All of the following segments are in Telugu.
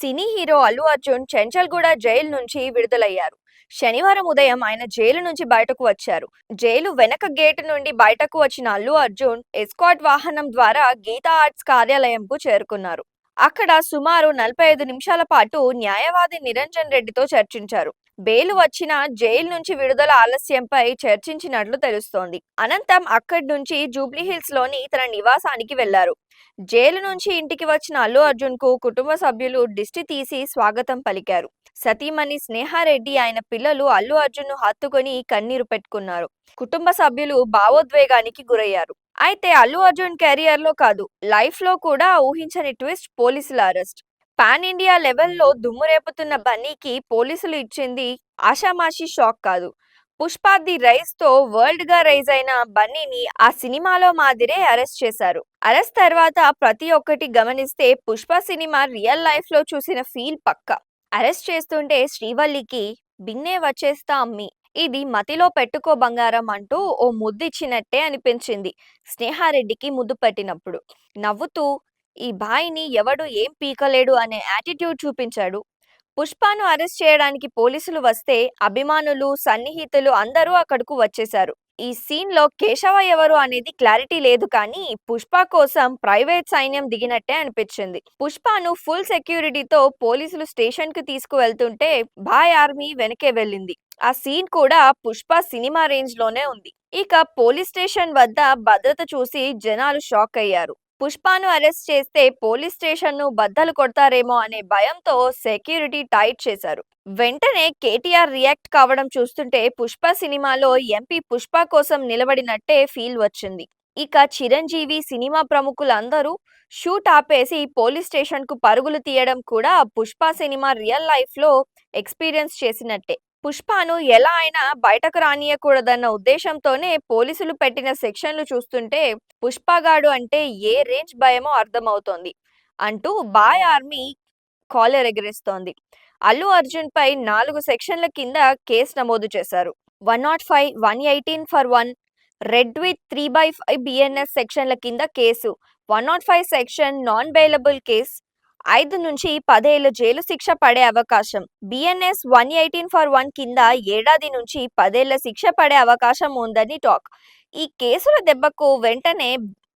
Cine hero Allu Arjun Chanchalguda jail నుంచి విడుదలయ్యారు. శనివారం ఉదయం ఆయన జైలు నుంచి బయటకు వచ్చారు. జైలు వెనక గేటు నుండి బయటకు వచ్చిన అల్లు అర్జున్ ఎస్కాట్ వాహనం ద్వారా గీతా ఆర్ట్స్ కార్యాలయంకు చేరుకున్నారు. అక్కడ సుమారు నలభై ఐదు నిమిషాల పాటు న్యాయవాది నిరంజన్ రెడ్డితో చర్చించారు. బెయిల్ వచ్చిన జైలు నుంచి విడుదల ఆలస్యంపై చర్చించినట్లు తెలుస్తోంది. అనంతం అక్కడి నుంచి జూబ్లీహిల్స్లోని తన నివాసానికి వెళ్ళారు. జైలు నుంచి ఇంటికి వచ్చిన అల్లు అర్జున్కు కుటుంబ సభ్యులు దిష్టి తీసి స్వాగతం పలికారు. సతీమణి స్నేహారెడ్డి ఆయన పిల్లలు అల్లు అర్జున్ను హత్తుకొని కన్నీరు పెట్టుకున్నారు. కుటుంబ సభ్యులు భావోద్వేగానికి గురయ్యారు. అయితే అల్లు అర్జున్ కెరియర్లో కాదు లైఫ్లో కూడా ఊహించని ట్విస్ట్ పోలీసుల అరెస్ట్. పాన్ ఇండియా లెవెల్లో దుమ్మురేపుతున్న బన్నీకి పోలీసులు ఇచ్చింది ఆషామాషి షాక్ కాదు. పుష్ప ది రైస్తో వరల్డ్గా రైజ్ అయిన బన్నీని ఆ సినిమాలో మాదిరే అరెస్ట్ చేశారు. అరెస్ట్ తర్వాత ప్రతి ఒక్కటి గమనిస్తే పుష్ప సినిమా రియల్ లైఫ్లో చూసిన ఫీల్ పక్క. అరెస్ట్ చేస్తుంటే శ్రీవల్లికి బిన్నే వచ్చేస్తా అమ్మి ఇది మతిలో పెట్టుకో బంగారం అంటూ ఓ ముద్దిచ్చినట్టే అనిపించింది స్నేహారెడ్డికి ముద్దు పెట్టినప్పుడు. నవ్వుతూ ఈ బాయిని ఎవడు ఏం పీకలేడు అనే యాటిట్యూడ్ చూపించాడు. పుష్పను అరెస్ట్ చేయడానికి పోలీసులు వస్తే అభిమానులు సన్నిహితులు అందరూ అక్కడకు వచ్చేశారు. ఈ సీన్లో కేశవ ఎవరు అనేది క్లారిటీ లేదు కానీ పుష్ప కోసం ప్రైవేట్ సైన్యం దిగినట్టే అనిపించింది. పుష్పను ఫుల్ సెక్యూరిటీతో పోలీసులు స్టేషన్కు తీసుకువెళ్తుంటే బాయ్ ఆర్మీ వెనకే వెళ్ళింది. ఆ సీన్ కూడా పుష్ప సినిమా రేంజ్లోనే ఉంది. ఇక పోలీస్ స్టేషన్ వద్ద భద్రత చూసి జనాలు షాక్ అయ్యారు. పుష్పను అరెస్ట్ చేస్తే పోలీస్ స్టేషన్ను బద్దలు కొడతారేమో అనే భయంతో సెక్యూరిటీ టైట్ చేశారు. వెంటనే కేటీఆర్ రియాక్ట్ కావడం చూస్తుంటే పుష్ప సినిమాలో ఎంపీ పుష్ప కోసం నిలబడినట్టే ఫీల్ వచ్చింది. ఇక చిరంజీవి సినిమా ప్రముఖులందరూ షూట్ ఆపేసి పోలీస్ స్టేషన్కు పరుగులు తీయడం కూడా పుష్ప సినిమా రియల్ లైఫ్లో ఎక్స్పీరియన్స్ చేసినట్టే. పుష్పను ఎలా అయినా బయటకు రానియకూడదన్న ఉద్దేశంతోనే పోలీసులు పెట్టిన సెక్షన్లు చూస్తుంటే పుష్పగాడు అంటే ఏ రేంజ్ భయమో అర్థమవుతోంది అంటూ బాయ్ ఆర్మీ కాలర్ ఎగిరిస్తోంది. అల్లు అర్జున్ పై నాలుగు సెక్షన్ల కింద కేసు నమోదు చేశారు. One nought five one eighteen for one red with three by five BNS సెక్షన్ల కింద case. One nought five section non bailable case. ఐదు నుంచి పదేళ్ళ జైలు శిక్ష పడే అవకాశం. BNS one eighteen for one కింద ఏడాది నుంచి పదేళ్ళ శిక్ష పడే అవకాశం ఉందని టాక్. ఈ కేసుల దెబ్బకు వెంటనే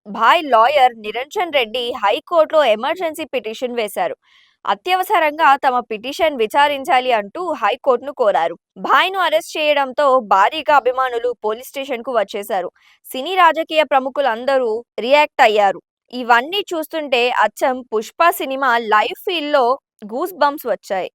భాయ్ లాయర్ నిరంజన్ రెడ్డి హైకోర్టులో ఎమర్జెన్సీ పిటిషన్ వేశారు. అత్యవసరంగా తమ పిటిషన్ విచారించాలి అంటూ హైకోర్టును కోరారు. భాయ్ను అరెస్ట్ చేయడంతో భారీగా అభిమానులు పోలీస్ స్టేషన్కు వచ్చేశారు. సినీ రాజకీయ ప్రముఖులందరూ రియాక్ట్ అయ్యారు. ఇవన్నీ చూస్తుంటే అచ్చం పుష్ప సినిమా లైవ్ ఫీల్లో గూస్ బంప్స్ వచ్చాయి.